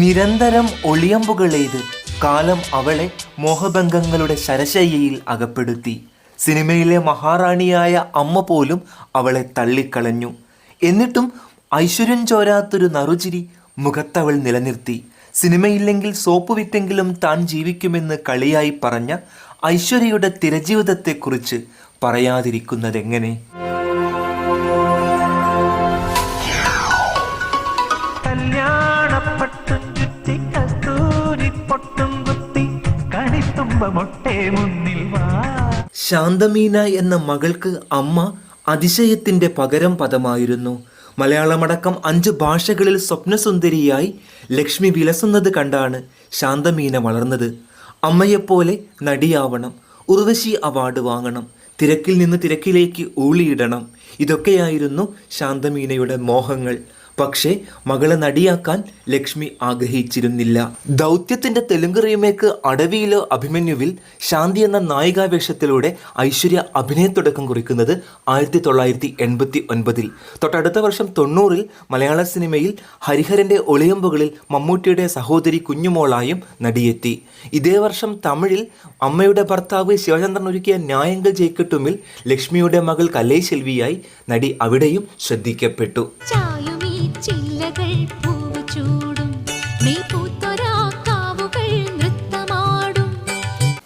നിരന്തരം ഒളിയമ്പുകളെയ്ത് കാലം അവളെ മോഹഭംഗങ്ങളുടെ ശരശയ്യയിൽ അകപ്പെടുത്തി. സിനിമയിലെ മഹാറാണിയായ അമ്മ പോലും അവളെ തള്ളിക്കളഞ്ഞു. എന്നിട്ടും ഐശ്വര്യം ചോരാത്തൊരു നറുചിരി മുഖത്തവൾ നിലനിർത്തി. സിനിമയില്ലെങ്കിൽ സോപ്പ് വിറ്റെങ്കിലും താൻ ജീവിക്കുമെന്ന് കളിയായി പറഞ്ഞ ഐശ്വര്യയുടെ തിരജീവിതത്തെക്കുറിച്ച് പറയാതിരിക്കുന്നതെങ്ങനെ? ചുറ്റി കസ്തൂരി പൊട്ടും കുത്തി കണിത്തുമ്പ മൊട്ടേ മുന്നിൽ വാ. ശാന്തമീന എന്ന മകൾക്ക് അമ്മ അതിശയത്തിന്റെ പകരം പദമായിരുന്നു. മലയാളമടക്കം അഞ്ച് ഭാഷകളിൽ സ്വപ്നസുന്ദരിയായി ലക്ഷ്മി വിലസുന്നത് കണ്ടാണ് ശാന്തമീന വളർന്നത്. അമ്മയെപ്പോലെ നടിയാവണം ഉർവശി അവാർഡ് വാങ്ങണം തിരക്കിൽ നിന്ന് തിരക്കിലേക്ക് ഊളിയിടണം. ഇതൊക്കെയായിരുന്നു ശാന്തമീനയുടെ മോഹങ്ങൾ. പക്ഷേ മകളെ നടിയാക്കാൻ ലക്ഷ്മി ആഗ്രഹിച്ചിരുന്നില്ല. ദൗത്യത്തിന്റെ തെലുങ്ക് റീമേക്ക് അടവിയിലോ അഭിമന്യുവിൽ ശാന്തി എന്ന നായികാവേഷത്തിലൂടെ ഐശ്വര്യ അഭിനയത്തുടക്കം കുറിക്കുന്നത് ആയിരത്തി തൊള്ളായിരത്തി എൺപത്തി ഒൻപതിൽ തൊട്ടടുത്ത വർഷം തൊണ്ണൂറിൽ മലയാള സിനിമയിൽ ഹരിഹരന്റെ ഒളിയമ്പുകളിൽ മമ്മൂട്ടിയുടെ സഹോദരി കുഞ്ഞുമോളായും നടിയെത്തി. ഇതേ വർഷം തമിഴിൽ അമ്മയുടെ ഭർത്താവ് ശിവചന്ദ്രൻ ഒരുക്കിയ ന്യായങ്ങൾ ജയിക്കട്ടുമിൽ ലക്ഷ്മിയുടെ മകൾ കലൈ ശെൽവിയായി നടി അവിടെയും ശ്രദ്ധിക്കപ്പെട്ടു. ചില്ലകൾ പൂവ് ചൂടും. നൃത്തമാടും.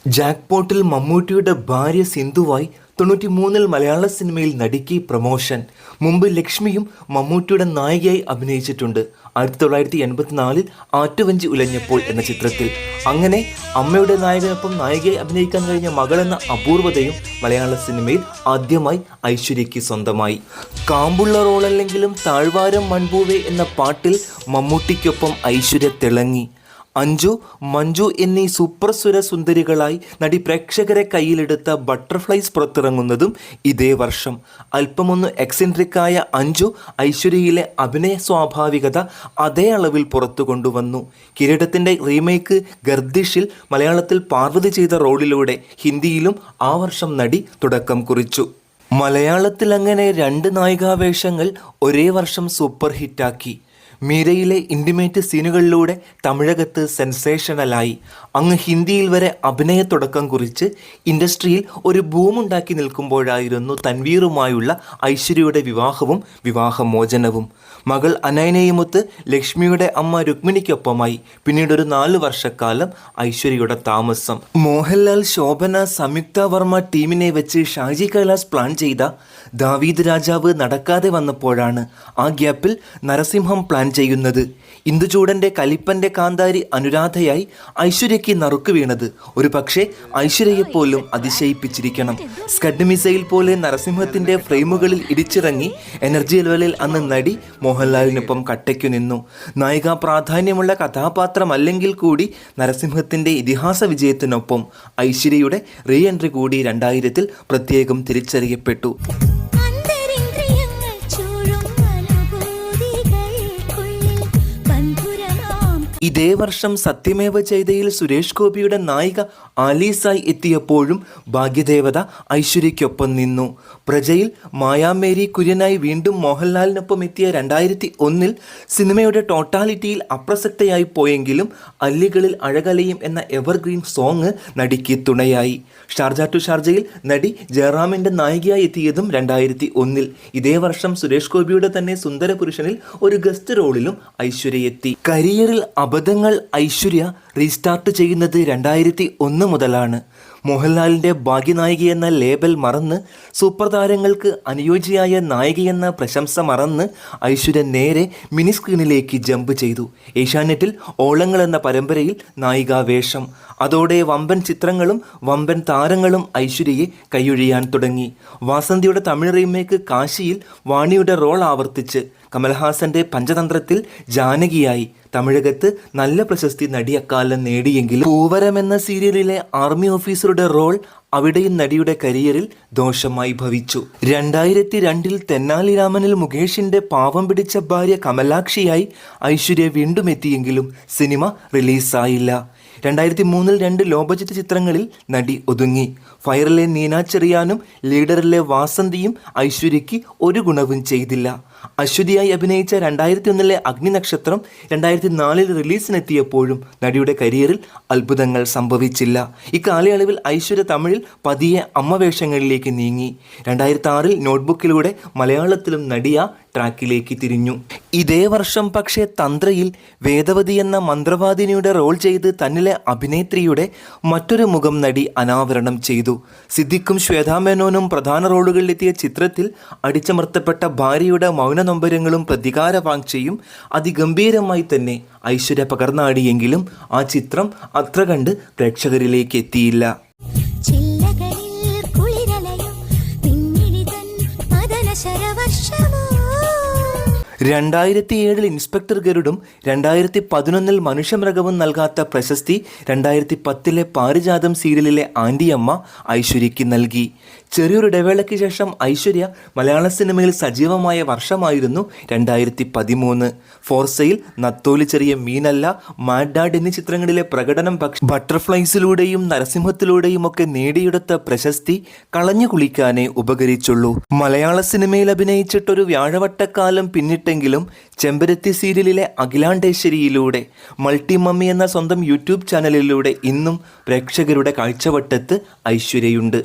ജാക്ക്പോട്ടിൽ മമ്മൂട്ടിയുടെ ഭാര്യ സിന്ധുവായി തൊണ്ണൂറ്റി മൂന്നിൽ മലയാള സിനിമയിൽ നടിക്ക് പ്രമോഷൻ. മുമ്പ് ലക്ഷ്മിയും മമ്മൂട്ടിയുടെ നായികയായി അഭിനയിച്ചിട്ടുണ്ട്. ആയിരത്തി തൊള്ളായിരത്തി എൺപത്തിനാലിൽ ആറ്റുവഞ്ചി ഉലഞ്ഞപ്പോൾ എന്ന ചിത്രത്തിൽ. അങ്ങനെ അമ്മയുടെ നായകനൊപ്പം നായികയായി അഭിനയിക്കാൻ കഴിഞ്ഞ മകൾ എന്ന അപൂർവതയും മലയാള സിനിമയിൽ ആദ്യമായി ഐശ്വര്യയ്ക്ക് സ്വന്തമായി. കാമ്പുള്ള റോളല്ലെങ്കിലും താഴ്വാരം മൺപൂവേ എന്ന പാട്ടിൽ മമ്മൂട്ടിക്കൊപ്പം ഐശ്വര്യ തിളങ്ങി. അഞ്ജു മഞ്ജു എന്നീ സൂപ്പർ സുന്ദരികളായി നടി പ്രേക്ഷകരെ കയ്യിലെടുത്ത ബട്ടർഫ്ലൈസ് പുറത്തിറങ്ങുന്നതും ഇതേ വർഷം. അല്പമൊന്ന് എക്സെൻട്രിക്കായ അഞ്ജു ഐശ്വര്യയിലെ അഭിനയ സ്വാഭാവികത അതേ അളവിൽ പുറത്തു കൊണ്ടുവന്നു. കിരീടത്തിന്റെ റീമേക്ക് ഗർദിഷിൽ മലയാളത്തിൽ പാർവതി ചെയ്ത റോളിലൂടെ ഹിന്ദിയിലും ആ വർഷം നടി തുടക്കം കുറിച്ചു. മലയാളത്തിൽ അങ്ങനെ രണ്ട് നായികാവേഷങ്ങൾ ഒരേ വർഷം സൂപ്പർ ഹിറ്റാക്കി മീരയിലെ ഇന്റിമേറ്റ് സീനുകളിലൂടെ തമിഴകത്ത് സെൻസേഷണലായി അങ്ങ് ഹിന്ദിയിൽ വരെ അഭിനയ തുടക്കം കുറിച്ച് ഇൻഡസ്ട്രിയിൽ ഒരു ഭൂമുണ്ടാക്കി നിൽക്കുമ്പോഴായിരുന്നു തൻവീറുമായുള്ള ഐശ്വര്യയുടെ വിവാഹവും വിവാഹമോചനവും. മകൾ അനയനയുമൊത്ത് ലക്ഷ്മിയുടെ അമ്മ രുക്മിണിക്കൊപ്പമായി. പിന്നീട് ഒരു നാല് വർഷക്കാലം ഐശ്വര്യയുടെ താമസം. മോഹൻലാൽ ശോഭന സംയുക്ത വർമ്മ ടീമിനെ വെച്ച് ഷാജി കൈലാസ് പ്ലാൻ ചെയ്ത ദാവീദ് രാജാവ് നടക്കാതെ വന്നപ്പോഴാണ് ആ ഗ്യാപ്പിൽ നരസിംഹം പ്ലാൻ ചെയ്യുന്നത്. ഇന്ദുചൂടന്റെ കലിപ്പന്റെ കാന്താരി അനുരാധയായി ഐശ്വര്യയ്ക്ക് നറുക്ക് വീണത്. ഒരു പക്ഷേ ഐശ്വര്യയെപ്പോലും അതിശയിപ്പിച്ചിരിക്കണം. സ്കഡ് മിസൈൽ പോലെ നരസിംഹത്തിന്റെ ഫ്രെയിമുകളിൽ ഇടിച്ചിറങ്ങി എനർജി ലെവലിൽ അന്ന് നടി മോഹൻലാലിനൊപ്പം കട്ടയ്ക്കു നിന്നു. നായിക പ്രാധാന്യമുള്ള കഥാപാത്രമല്ലെങ്കിൽ കൂടി നരസിംഹത്തിന്റെ ഇതിഹാസ വിജയത്തിനൊപ്പം ഐശ്വര്യയുടെ റീ എൻട്രി കൂടി രണ്ടായിരത്തിൽ പ്രത്യേകം തിരിച്ചറിയപ്പെട്ടു. ഇതേ വർഷം സത്യമേവ ചെയ്തയിൽ സുരേഷ് ഗോപിയുടെ നായിക ആലീസായി എത്തിയപ്പോഴും ഭാഗ്യദേവത ഐശ്വര്യയ്ക്കൊപ്പം നിന്നു. പ്രജയിൽ മായാമേരി കുര്യനായി വീണ്ടും മോഹൻലാലിനൊപ്പം എത്തിയ രണ്ടായിരത്തി ഒന്നിൽ സിനിമയുടെ ടോട്ടാലിറ്റിയിൽ അപ്രസക്തയായി പോയെങ്കിലും അല്ലികളിൽ അഴകലയും എന്ന എവർഗ്രീൻ സോങ് നടിക്ക് തുണയായി. ഷാർജ ടു ഷാർജയിൽ നടി ജയറാമിന്റെ നായികയായി എത്തിയതും രണ്ടായിരത്തി ഒന്നിൽ. ഇതേ വർഷം സുരേഷ് ഗോപിയുടെ തന്നെ സുന്ദര പുരുഷനിൽ ഒരു ഗസ്റ്റ് റോളിലും ഐശ്വര്യ എത്തി കരിയറിൽ അബദ്ധങ്ങൾ ഐശ്വര്യ റീസ്റ്റാർട്ട് ചെയ്യുന്നത് രണ്ടായിരത്തി ഒന്ന് മുതലാണ്. മോഹൻലാലിന്റെ ഭാഗ്യനായിക എന്ന ലേബൽ മറന്ന് സൂപ്പർ താരങ്ങൾക്ക് അനുയോജ്യയായ നായികയെന്ന പ്രശംസ മറന്ന് ഐശ്വര്യ നേരെ മിനി സ്ക്രീനിലേക്ക് ജമ്പ് ചെയ്തു. ഏഷ്യാനെറ്റിൽ ഓളങ്ങൾ എന്ന പരമ്പരയിൽ നായികാവേഷം അതോടെ വമ്പൻ ചിത്രങ്ങളും വമ്പൻ താരങ്ങളും ഐശ്വര്യയെ കൈയൊഴിയാൻ തുടങ്ങി. വാസന്തിയുടെ തമിഴ് റീമേക്ക് കാശിയിൽ വാണിയുടെ റോൾ ആവർത്തിച്ച്. കമൽഹാസന്റെ പഞ്ചതന്ത്രത്തിൽ ജാനകിയായി. തമിഴകത്ത് നല്ല പ്രശസ്തി നടി അക്കാലം നേടിയെങ്കിലും പൂവരം എന്ന സീരിയലിലെ ആർമി ഓഫീസറുടെ റോൾ അവിടെയും നടിയുടെ കരിയറിൽ ദോഷമായി ഭവിച്ചു. രണ്ടായിരത്തി രണ്ടിൽ തെന്നാലിരാമനിൽ മുകേഷിന്റെ പാവം പിടിച്ച ഭാര്യ കമലാക്ഷിയായി ഐശ്വര്യ വീണ്ടും എത്തിയെങ്കിലും സിനിമ റിലീസായില്ല. രണ്ടായിരത്തി മൂന്നിൽ രണ്ട് ലോ ബജറ്റ് ചിത്രങ്ങളിൽ നടി ഒതുങ്ങി. ഫയറിലെ നീന ചെറിയാനും ലീഡറിലെ വാസന്തിയും ഐശ്വര്യയ്ക്ക് ഒരു ഗുണവും ചെയ്തില്ല. അശ്വതിയായി അഭിനയിച്ച രണ്ടായിരത്തി ഒന്നിലെ അഗ്നി നക്ഷത്രം രണ്ടായിരത്തി നാലിൽ റിലീസിനെത്തിയപ്പോഴും നടിയുടെ കരിയറിൽ അത്ഭുതങ്ങൾ സംഭവിച്ചില്ല. ഇക്കാലയളവിൽ ഐശ്വര്യ തമിഴിൽ പതിയെ അമ്മവേഷങ്ങളിലേക്ക് നീങ്ങി. രണ്ടായിരത്തി ആറിൽ നോട്ട്ബുക്കിലൂടെ മലയാളത്തിലും നടിയ ട്രാക്കിലേക്ക് തിരിഞ്ഞു. ഇതേ വർഷം പക്ഷേ തന്ത്രയിൽ വേദവതി എന്ന മന്ത്രവാദിനിയുടെ റോൾ ചെയ്ത് തന്നിലെ അഭിനേത്രിയുടെ മറ്റൊരു മുഖം നടി അനാവരണം ചെയ്തു. സിദ്ദിഖും ശ്വേതാമേനോനും പ്രധാന റോളുകളിലെത്തിയ ചിത്രത്തിൽ അടിച്ചമർത്തപ്പെട്ട ഭാര്യയുടെ മൗന മൗനനൊമ്പരങ്ങളും പ്രതികാരവാഞ്ചയും അതിഗംഭീരമായി തന്നെ ഐശ്വര്യ പകർന്നാടിയെങ്കിലും ആ ചിത്രം അത്ര കണ്ട് പ്രേക്ഷകരിലേക്ക് എത്തിയില്ല. രണ്ടായിരത്തി ഏഴിൽ ഇൻസ്പെക്ടർ ഗരുഡും രണ്ടായിരത്തി പതിനൊന്നിൽ മനുഷ്യമൃഗവും നൽകാത്ത പ്രശസ്തി രണ്ടായിരത്തി പത്തിലെ പാരിജാതം സീരിയലിലെ ആന്റിയമ്മ ഐശ്വര്യയ്ക്ക് നൽകി. ചെറിയൊരു ഇടവേളയ്ക്ക് ശേഷം ഐശ്വര്യ മലയാള സിനിമയിൽ സജീവമായ വർഷമായിരുന്നു രണ്ടായിരത്തി പതിമൂന്ന് ഫോർസയിൽ നത്തോലി ചെറിയ മീനല്ല മാഡാഡ് എന്നീ ചിത്രങ്ങളിലെ പ്രകടനം പക്ഷ ബട്ടർഫ്ലൈസിലൂടെയും നരസിംഹത്തിലൂടെയും ഒക്കെ നേടിയെടുത്ത പ്രശസ്തി കളഞ്ഞു കുളിക്കാനേ ഉപകരിച്ചുള്ളൂ. മലയാള സിനിമയിൽ അഭിനയിച്ചിട്ടൊരു വ്യാഴവട്ടക്കാലം പിന്നിട്ടെങ്കിലും ചെമ്പരത്തി സീരിയലിലെ അഖിലാണ്ടേശ്വരിയിലൂടെ മൾട്ടി മമ്മി എന്ന സ്വന്തം യൂട്യൂബ് ചാനലിലൂടെ ഇന്നും പ്രേക്ഷകരുടെ കാഴ്ചവട്ടത്ത് ഐശ്വര്യയുണ്ട്.